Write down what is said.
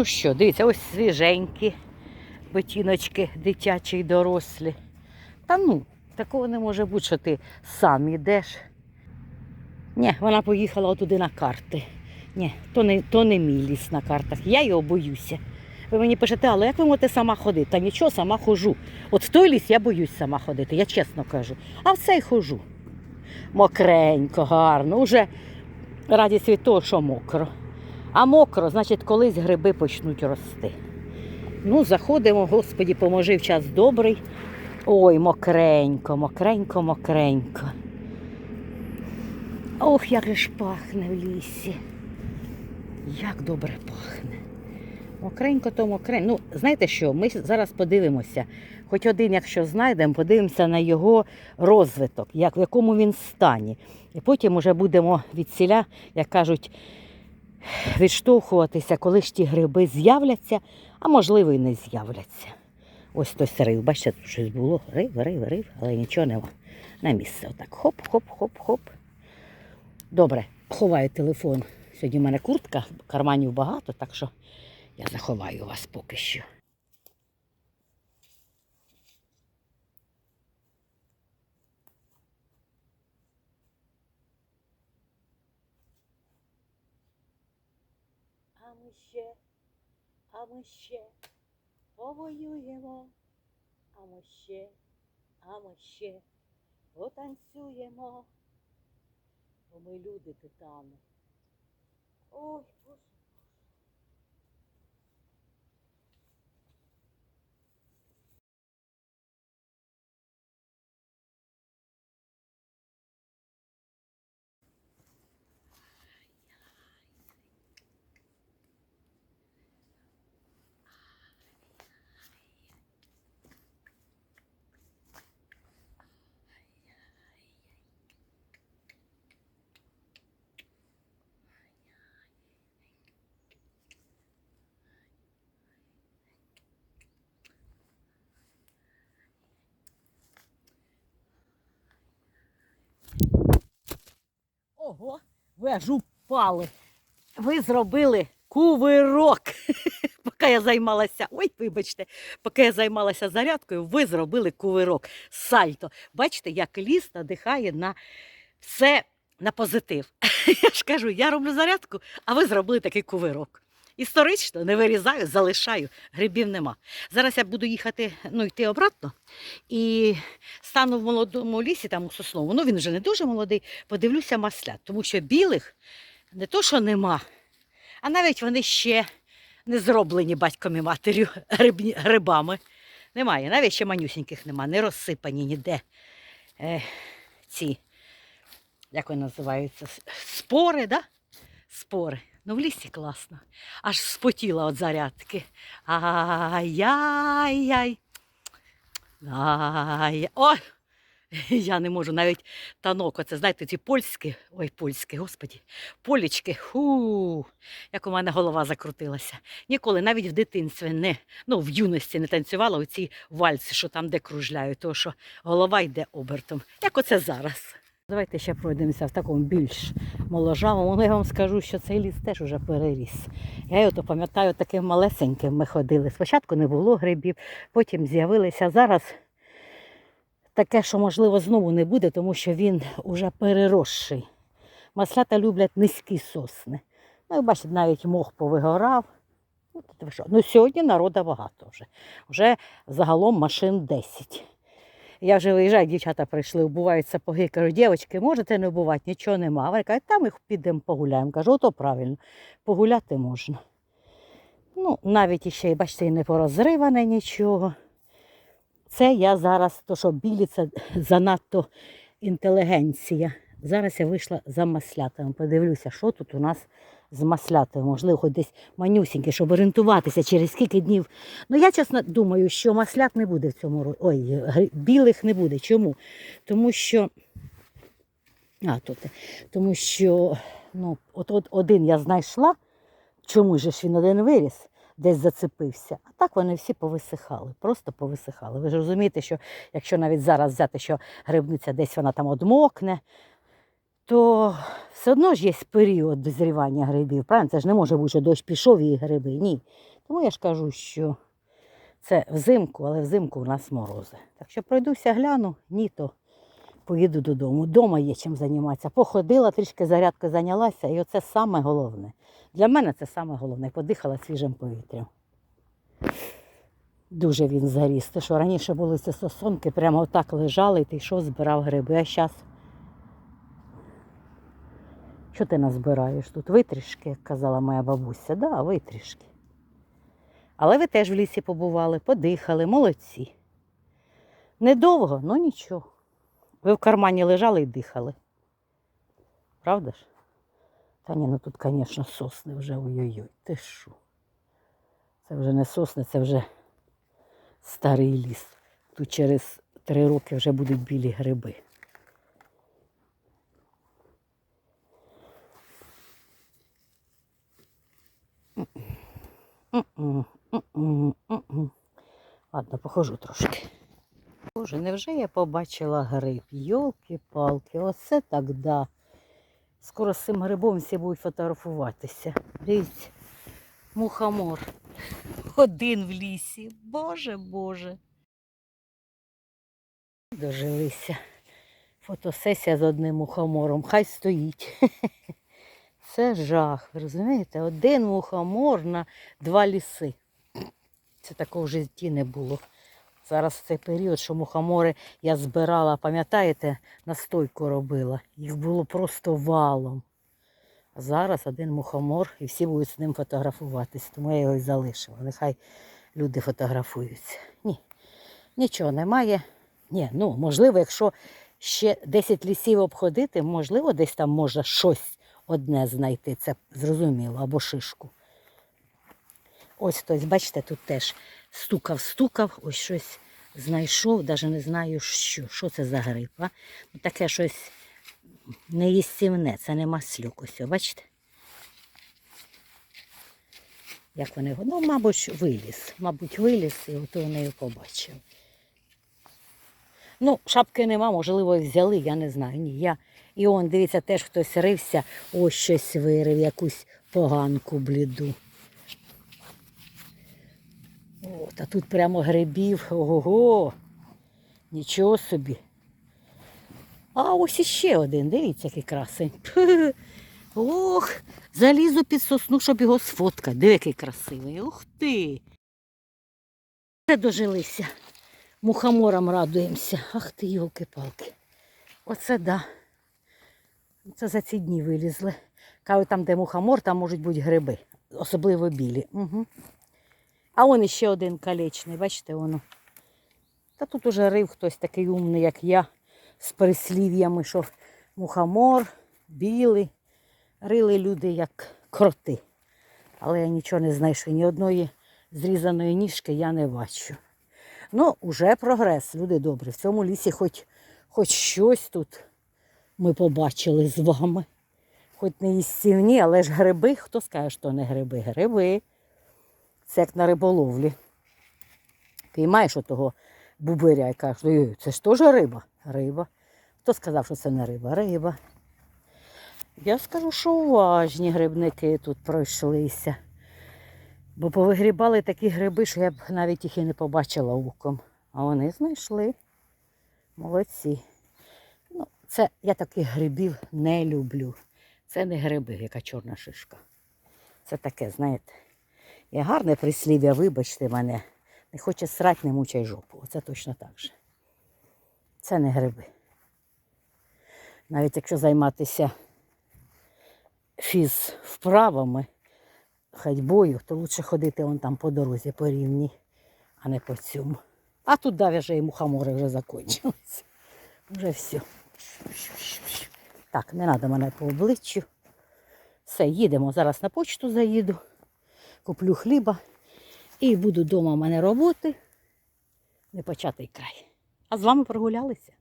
Ну що, дивіться, ось свіженькі ботиночки, дитячі й дорослі. Та ну, такого не може бути, що ти сам йдеш. Ні, вона поїхала отуди на карти. Ні, то не, то не мій ліс на картах. Я його боюся. Ви мені пишете, але як ви можете сама ходити? Та нічого, сама хожу. От в той ліс я боюсь сама ходити, я чесно кажу. А в цей хожу. Мокренько, гарно. Уже радість від того, що мокро. А мокро, значить, колись гриби почнуть рости. Ну, заходимо, Господі, поможи в час добрий. Ой, мокренько, мокренько, мокренько. Ох, як же ж пахне в лісі. Як добре пахне. Мокренько, то мокренько. Ну, знаєте що, ми зараз подивимося. Хоч один, якщо знайдемо, подивимося на його розвиток, як, в якому він стані. І потім вже будемо від ціля, як кажуть, відштовхуватися, коли ж ті гриби з'являться, а можливо і не з'являться. Ось той рив. Бачите, тут щось було. Рив, рив, рив, але нічого нема. На місце. Отак. Хоп-хоп-хоп-хоп. Добре, ховаю телефон. Сьогодні в мене куртка, карманів багато, так що я заховаю вас поки що. А ми ще, а ми ще повоюємо, а ми ще, а ми ще потанцюємо, бо ми люди титани. Ой, Боже. Ого, ви аж. Ви зробили кувирок. Поки я займалася, ой, вибачте, поки я займалася зарядкою, ви зробили кувирок. Сальто. Бачите, як ліс надихає на все на позитив. Я ж кажу, я роблю зарядку, а ви зробили такий кувирок. Історично не вирізаю, залишаю, грибів нема. Зараз я буду їхати, ну, йти обратно і стану в молодому лісі, там у сосновому. Ну він вже не дуже молодий, подивлюся маслят, тому що білих не то, що нема, а навіть вони ще не зроблені батьком і матір'ю грибні, грибами. Немає, навіть ще манюсіньких нема, не розсипані ніде е, ці, як вони називаються, спори, да? Спори. Ну, в лісі класно. Аж спотіла від зарядки. Ай-яй-яй. Ай, ой, я не можу навіть танок. Оце, знаєте, ці польські, ой, польські, господі, полічки, ху, як у мене голова закрутилася. Ніколи навіть в дитинстві не, ну, в юності не танцювала оці вальси, що там де кружляють, тому що голова йде обертом. Як оце зараз. Давайте ще пройдемося в такому більш моложавому. Ну, я вам скажу, що цей ліс теж уже переріс. Я його пам'ятаю таким малесеньким ми ходили. Спочатку не було грибів, потім з'явилися. Зараз таке, що можливо знову не буде, тому що він уже переросший. Маслята люблять низькі сосни. Ну, і бачите, навіть мох повигорав. Ну, ну сьогодні народу багато вже. Вже загалом машин 10. Я вже виїжджаю, дівчата прийшли, вбувають сапоги. Кажу, дівчатки, можете не вбувати, нічого нема. Вони кажуть, там їх підемо погуляємо. Кажу, ото правильно, погуляти можна. Ну, навіть іще, бачите, і не порозриване нічого. Це я зараз, то що білі, це занадто інтелігенція. Зараз я вийшла за маслятами. Подивлюся, що тут у нас з маслятами. Можливо, десь манюсіньке, щоб орієнтуватися, через скільки днів. Ну, я чесно думаю, що маслят не буде в цьому році. Ой, білих не буде. Чому? Тому що. А, тут. Тому що ну, от, от один я знайшла, чому ж він один виріс, десь зацепився. А так вони всі повисихали, просто повисихали. Ви ж розумієте, що якщо навіть зараз взяти, що грибниця десь вона там одмокне, то все одно ж є період дозрівання грибів. Правильно? Це ж не може бути, що дощ пішов і гриби. Ні. Тому я ж кажу, що це взимку, але взимку у нас морози. Так що пройдуся, гляну, ні, то поїду додому. Дома є чим займатися. Походила, трішки зарядкою зайнялася, і оце саме головне. Для мене це саме головне. Подихала свіжим повітрям. Дуже він заріс. Те, що раніше були ці сосонки, прямо отак лежали, і ти йшов, збирав гриби. А зараз. Що ти назбираєш тут? Витрішки, як казала моя бабуся. Да, витрішки. Але ви теж в лісі побували, подихали, молодці. Недовго, ну нічого. Ви в кармані лежали і дихали. Правда ж? Та ні, ну тут, звісно, сосни вже ой-ой-ой. Ти що? Це вже не сосни, це вже старий ліс. Тут через три роки вже будуть білі гриби. Ладно, похожу трошки. Боже, невже я побачила гриб? Йолки-палки, оце так да. Скоро з цим грибом всі будуть фотографуватися. Дивіться, мухомор. Один в лісі. Боже, Боже. Дожилися. Фотосесія з одним мухомором. Хай стоїть. Це жах. Ви розумієте? Один мухомор на два ліси. Це такого в житті не було. Зараз цей період, що мухомори я збирала, пам'ятаєте, настойку робила. Їх було просто валом. А зараз один мухомор і всі будуть з ним фотографуватись. Тому я його і залишила. Нехай люди фотографуються. Ні, нічого немає. Ні, ну можливо, якщо ще 10 лісів обходити, можливо, десь там можна щось одне знайти. Це зрозуміло, або шишку. Ось хтось, бачите, тут теж стукав, стукав, ось щось знайшов, навіть не знаю, що, що це за гриб. Ну, Таке щось неїстівне, це не маслюк. Ось, бачите? Як вони, ну, мабуть, виліз. Мабуть, виліз, і ото вони його побачили. Ну, шапки нема, можливо, взяли, я не знаю. Ні, я... І он, дивіться, теж хтось рився, ось щось вирив, якусь поганку бліду. О, та тут прямо грибів. Ого. Нічого собі. А ось іще один, дивіться, який красень. Ох, залізу під сосну, щоб його сфоткати. Диви, який красивий. Ух ти. Це дожилися. Мухоморам радуємося. Ах ти, йолки-палки. Оце да. Це за ці дні вилізли. Кажуть, там, де мухомор, там можуть бути гриби. Особливо білі. Угу. А он іще один калечний, бачите, воно. Та тут уже рив хтось такий умний, як я, з переслів'ями, що мухомор, білий. Рили люди як кроти. Але я нічого не знайшла. Ні одної зрізаної ніжки я не бачу. Ну, уже прогрес, люди добрі. В цьому лісі хоч, хоч щось тут ми побачили з вами. Хоч не їстівні, але ж гриби, хто скаже, що не гриби? Гриби. Це як на риболовлі. Піймаєш отого бубиря і кажеш, «Ой, це ж теж риба. Риба. Хто сказав, що це не риба? Риба. Я скажу, що уважні грибники тут пройшлися. Бо повигрібали такі гриби, що я б навіть їх і не побачила оком. А вони знайшли. Молодці. Це я таких грибів не люблю. Це не гриби, яка чорна шишка. Це таке, знаєте. Є гарне прислів'я, вибачте мене. Не хоче срать, не мучай жопу. Оце точно так же. Це не гриби. Навіть якщо займатися фіз вправами, ходьбою, то краще ходити вон там по дорозі по рівні, а не по цьому. А тут да, вже і мухомори вже закінчилися. Вже все. Так, не треба мене по обличчю. Все, їдемо. Зараз на почту заїду, куплю хліба і буду вдома в мене роботи. Непочатий край. А з вами прогулялися.